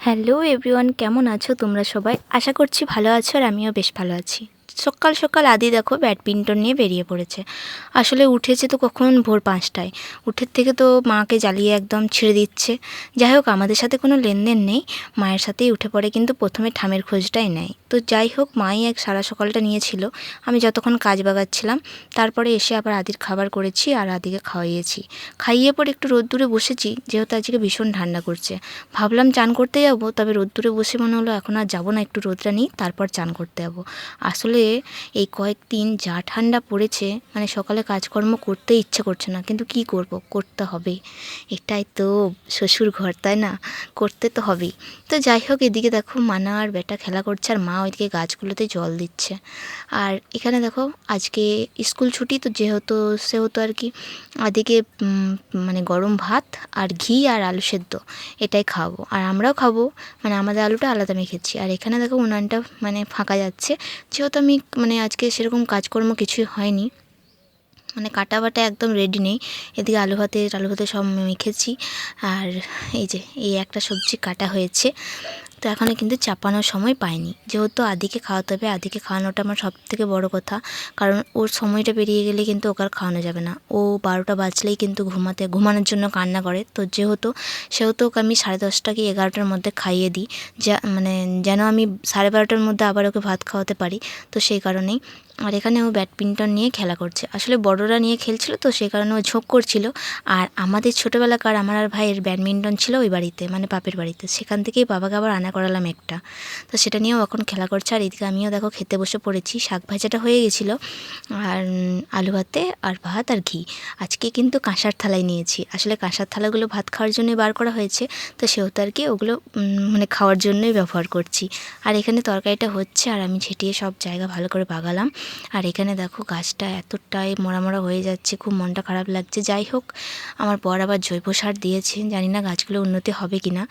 Hello everyone, কেমন আছো তোমরা সবাই? আশা করছি ভালো আছো আর আমিও বেশ ভালো আছি। সকাল সকাল আদি দেখো ব্যাডমিন্টন নিয়ে বেরিয়ে পড়েছে। আসলে উঠেছে তো কখন? ভোর পাঁচটায়। উঠের থেকে তো মাকে জ্বালিয়ে একদম ছেড়ে দিচ্ছে। যাই হোক, আমাদের সাথে কোনো লেনদেন নেই। মায়ের সাথেই উঠে পড়ে, কিন্তু প্রথমে ঠামের খোঁজটাই নেয়। তো যাই হোক, মাই এক সারা সকালটা নিয়েছিল। আমি যতক্ষণ কাজ বাগাচ্ছিলাম, তারপরে এসে আবার আদির খাবার করেছি আর আদিকে খাওয়াইয়েছি। খাইয়ে পরে একটু রোদ্দুরে বসেছি, যেহেতু আজকে ভীষণ ঠান্ডা করছে। ভাবলাম চান করতে যাব, তবে রোদ্দুরে বসে মনে হলো, এখন আর যাব না, একটু রোদটা নিই, তারপর চান করতে যাব। আসলে এই কয়েকদিন যা ঠান্ডা পড়েছে মানে সকালে কাজকর্ম করতে ইচ্ছে করছে না, কিন্তু কি করব? করতে হবে। এটাই তো শ্বশুর ঘর, তাই না? করতে তো হবেই। তো যাই হোক, এদিকে দেখো মানা আর বেটা খেলা করছে আর মা ওইদিকে গাছগুলোতে জল দিচ্ছে। আর এখানে দেখো আজকে স্কুল ছুটি, তো যেহেতু, সেহেতু আর কি আদিকে মানে গরম ভাত আর ঘি আর আলু সেদ্ধ, এটাই খাব। আর আমরাও খাব মানে আমাদের আলুটা আলাদা মেখেছি আর এখানে দেখো উনানটা মানে ফাঁকা যাচ্ছে। যেহেতু আমি মানে আজকে সেরকম কাজকর্ম কিছুই হয়নি। মানে কাটা বাটা একদম রেডি নেই। এদিকে আলু ভাতে আলু ভাতে সব মেখেছি। আর এই যে, এই একটা সবজি কাটা হয়েছে। তো এখনও কিন্তু চাপানোর সময় পাইনি। যেহেতু আদিকে খাওয়াতে হবে, আদিকে খাওয়ানোটা আমার সব থেকে বড় কথা। কারণ ওর সময়টা পেরিয়ে গেলে কিন্তু ওকে আর খাওয়ানো যাবে না। ও বারোটা বাজলেই কিন্তু ঘুমাতে, ঘুমানোর জন্য কান্না করে। তো যেহেতু, সেহেতু ওকে আমি সাড়ে দশটা কি এগারোটার মধ্যে খাইয়ে দিই। যা মানে যেন আমি সাড়ে বারোটার মধ্যে আবার ওকে ভাত খাওয়াতে পারি। তো সেই কারণেই আর এখানে ও ব্যাডমিন্টন নিয়ে খেলা করছে। আসলে বড়রা নিয়ে খেলছিল তো সেই কারণে ও ঝোঁক করছিল। আর আমাদের ছোটোবেলাকার আমার আর ভাইয়ের ব্যাডমিন্টন ছিল ওই বাড়িতে মানে বাপের বাড়িতে। সেখান থেকেই বাবাকে আবার আনা করালাম একটা। তো সেটা নিয়েও এখন খেলা করছে। আর এদিকে আমিও দেখো খেতে বসে পড়েছি। শাক ভাজাটা হয়ে গেছিল। আর আলু ভাতে, আর ভাত, আর ঘি। আজকে কিন্তু কাঁসার থালায় নিয়েছি। আসলে কাঁসার থালাগুলো ভাত খাওয়ার জন্যই বার করা হয়েছে। তো সেহেতু আর কি ওগুলো মানে খাওয়ার জন্যই ব্যবহার করছি। আর এখানে তরকারিটা হচ্ছে। আর আমি ঝেঁটিয়ে সব জায়গা ভালো করে বাগালাম। আর এখানে দেখো গাছটা এতটাই মরা মরা হয়ে যাচ্ছে, খুব মনটা খারাপ লাগছে। যাই হোক, আমার বর আবার জৈব সার দিয়েছে, জানি না গাছগুলো উন্নতি হবে কি না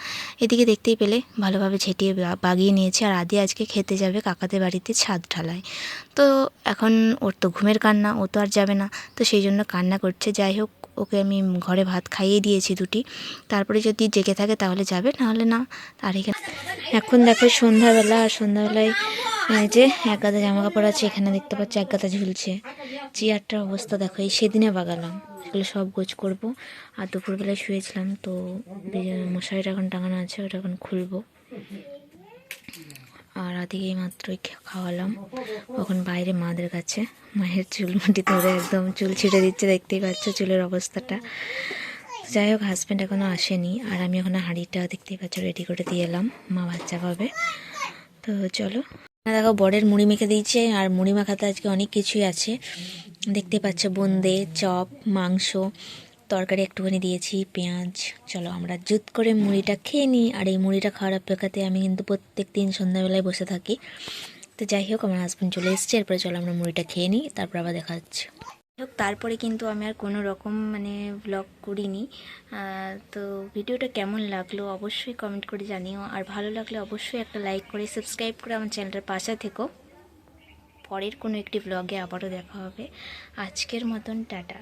এদিকে দেখতেই পেলে, ভালোভাবে ঝেঁটিয়ে বাগিয়ে নিয়েছে। আর আদি আজকে খেতে যাবে কাকাদের বাড়িতে ছাদ ঢালায়। তো এখন ওর তো ঘুমের কান্না, ও তো আর যাবে না। তো সেই জন্য কান্না করছে। যাই হোক, ওকে আমি ঘরে ভাত খাইয়ে দিয়েছি দুটি। তারপরে যদি জেগে থাকে তাহলে যাবে, নাহলে না। আর এখানে এখন দেখো সন্ধ্যাবেলা, আর সন্ধ্যাবেলায় যে এক গাদা জামা কাপড় আছে, এখানে দেখতে পাচ্ছি এক গাদা ঝুলছে। চেয়ারটার অবস্থা দেখো, এই সেদিনে বাগালাম। এগুলো সব গোছ করব। আর দুপুরবেলায় শুয়েছিলাম, তো মশারিটা এখন টাঙানো আছে, ওটা এখন খুলবো। আর আদিকে মাত্রই খাওয়ালাম। এখন বাইরে মাদের কাছে। মায়ের চুল মুটি ধরে একদম চুল ছিঁড়ে দিচ্ছে, দেখতেই পাচ্ছ চুলের অবস্থাটা। যাই হোক হাজব্যান্ড এখনও আসেনি, আর আমি এখন হাঁড়িটা দেখতেই পাচ্ছ রেডি করে দিয়ে এলাম। মা বাচ্চা পাবে। তো চলো। দেখো, বরের মুড়ি মেখে দিয়েছে, আর মুড়ি মাখাতে আজকে অনেক কিছুই আছে। দেখতে পাচ্ছ বোঁদে চপ, মাংস, তরকারি একটুখানি দিয়েছি, পেঁয়াজ। চলো, আমরা জুত করে মুড়িটা খেয়ে নিই, আর এই মুড়িটা খাওয়ার অপেক্ষাতে আমি কিন্তু প্রত্যেক দিন সন্ধ্যাবেলায় বসে থাকি। তো যাই হোক, আমার হাজব্যান্ড চলে এসছে, এরপরে চলো আমরা মুড়িটা খেয়ে নিই, তারপর আবার দেখা হচ্ছে। তারপরে কিন্তু আমি আর কোনো রকম মানে ব্লগ করিনি। তো ভিডিওটা কেমন লাগল অবশ্যই কমেন্ট করে জানিও। আর ভালো লাগলে অবশ্যই একটা লাইক করে সাবস্ক্রাইব করে আমার চ্যানেলটার পাশে থেকো। পরের কোনো একটি ব্লগে আবারও দেখা হবে। আজকের মতন, টাটা।